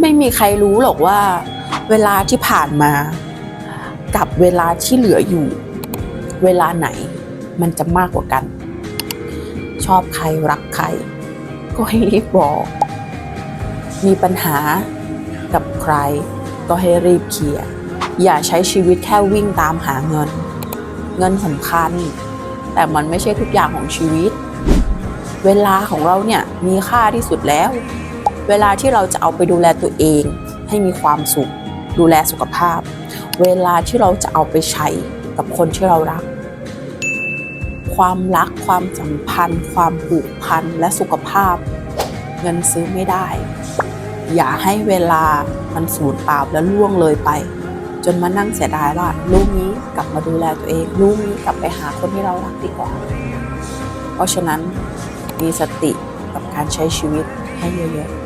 ไม่มีใครรู้หรอกว่า เวลาที่ผ่านมา กับเวลาที่เหลืออยู่ เวลาไหนมันจะมากกว่ากัน ชอบใครรักใคร ก็ให้รีบบอก มีปัญหากับใคร ก็ให้รีบเคลียร์อย่าใช้ชีวิตแค่วิ่งตามหาเงิน เงินสำคัญ แต่มันไม่ใช่ทุกอย่างของชีวิต เวลาของเราเนี่ยมีค่าที่สุดแล้ว เวลาที่เราจะเอาไปดูแลตัวเอง ให้มีความสุข ดูแลสุขภาพ เวลาที่เราจะเอาไปใช้กับคนที่เรารัก ความรักความสัมพันธ์ ความผูกพันและสุขภาพ เงินซื้อไม่ได้ อย่าให้เวลามันสูญเปล่าและล่วงเลยไป จนมานั่งเสียดายว่าลูกนี้กลับมาดูแลตัวเองลูกนี้กลับไปหาคนที่เรารักดีกว่า เพราะฉะนั้นมีสติกับการใช้ชีวิตให้เยอะๆ